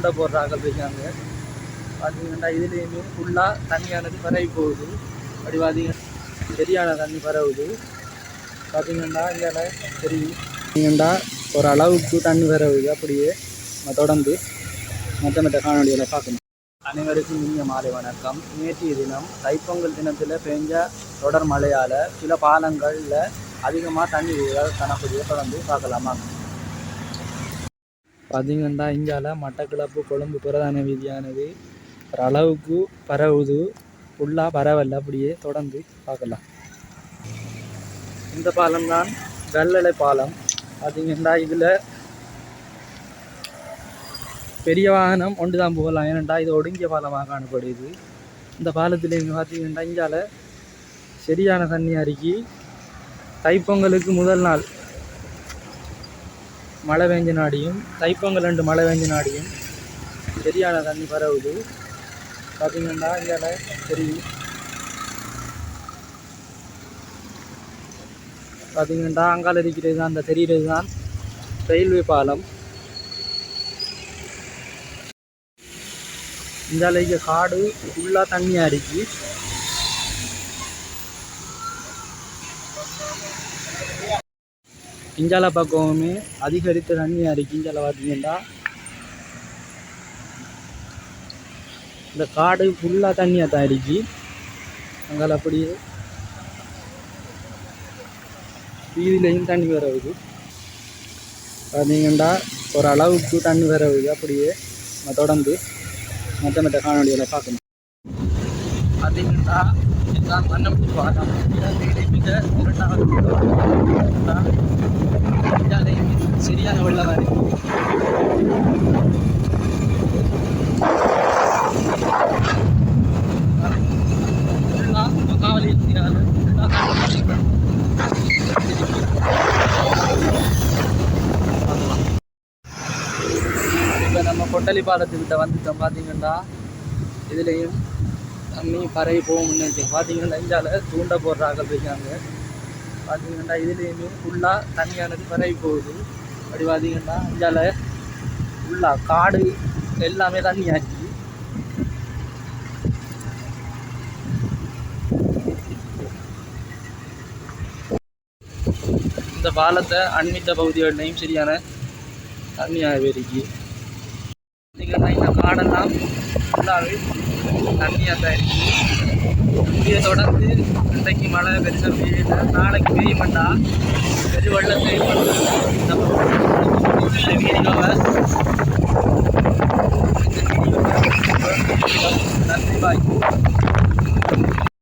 தூண்ட போடுறாங்க இருக்காங்க பார்த்தீங்கன்னா இதுலேயுமே ஃபுல்லாக தண்ணியானது பரவி போகுது. அப்படி பார்த்தீங்கன்னா சரியான தண்ணி பரவுது. பார்த்தீங்கன்னா இங்கே தெரியும் பார்த்தீங்கன்னா ஒரு அளவுக்கு தண்ணி பரவுது. அப்படியே நம்ம தொடர்ந்து மற்ற மற்ற காணொலிகளை பார்க்கணும். அனைவருக்கும் இனிய மாலை வணக்கம். நேற்றைய தினம் தைப்பொங்கல் தினத்தில் பெஞ்ச தொடர் மழையால் சில பாலங்களில் அதிகமாக தண்ணி விழுவதால் காணக்கூடிய தொடர்ந்து பார்க்கலாமா? பார்த்தீங்கன்னா இங்கால மட்டக்களப்பு கொழும்பு பிரதான வீதியானது. ஒரு அளவுக்கு பரவுது. ஃபுல்லாக பரவல்ல அப்படியே தொடர்ந்து பார்க்கலாம். இந்த பாலம் தான் வெள்ளலை பாலம். பார்த்தீங்கன்னா இதில் பெரிய வாகனம் ஒன்று தான் போகலாம். ஏனெண்டா இது ஒடுங்கிய பாலமாக காணப்படுது. இந்த பாலத்தில் இங்கே பார்த்தீங்கன்னா இங்கால சரியான தண்ணி அருகி தைப்பொங்கலுக்கு முதல் நாள் மழை பெஞ்ச நாடியும் தைப்பொங்கல் ரெண்டு மழை பெஞ்ச நாடியும் சரியான தண்ணி பரவுது. பார்த்தீங்கன்னா இங்கால தெரியும் பார்த்தீங்கன்னா அங்கால இருக்கிறது தான் அந்த தெரிகிறது தான் ரயில்வே பாலம். இந்த அளவுக்கு காடு ஃபுல்லாக தண்ணியாக இருக்கு இஞ்சால பக்கமுமே அதிகரித்த தண்ணியாக இருக்கு இஞ்சால பார்த்தீங்கன்னா இந்த காடு ஃபுல்லாக தண்ணியாக தான் இருக்கு. அங்கால அப்படியே வீதியிலையும் தண்ணி வரவுது பார்த்தீங்கன்னா ஒரு அளவுக்கு தண்ணி வரவுது அப்படியே நம்ம தொடர்ந்து மற்ற மற்ற காணொலிகளை பார்க்கணும். பார்த்தீங்கன்னா இதுதான் மன்னம்பட்டி பாலம் இலங்கையிலே மிக இரண்டாவது இந்தியாவிலேயே சரியான வெள்ளம் இருக்கு இப்போ நம்ம கொட்டலி பாலத்துக்கிட்ட வந்துட்டோம். பார்த்தீங்கன்னா இதுலேயும் தண்ணி பரவி போகும் பார்த்தீங்கன்னா நெஞ்சால் தூண்ட போடுறாங்க இருக்காங்க பார்த்தீங்கன்னா இதுலேயுமே ஃபுல்லாக தண்ணியானது பரவி போகுது. அப்படி பார்த்தீங்கன்னா நெஞ்சால் ஃபுல்லாக காடு எல்லாமே தண்ணியாச்சு இந்த பாலத்தை அண்மித்த பகுதிகள்லையும் சரியான தண்ணியாகவே இருக்கு. பார்த்தீங்கன்னா இந்த காடெல்லாம் ஃபுல்லாகவே தண்ணியாக தான் இருக்குது இதை தொடர்ந்து இன்றைக்கு மழை பெருசாக பெய்யல நாளைக்கு பெய்ய பெரு வெள்ளம் பெய்ய இந்த வீடியோவை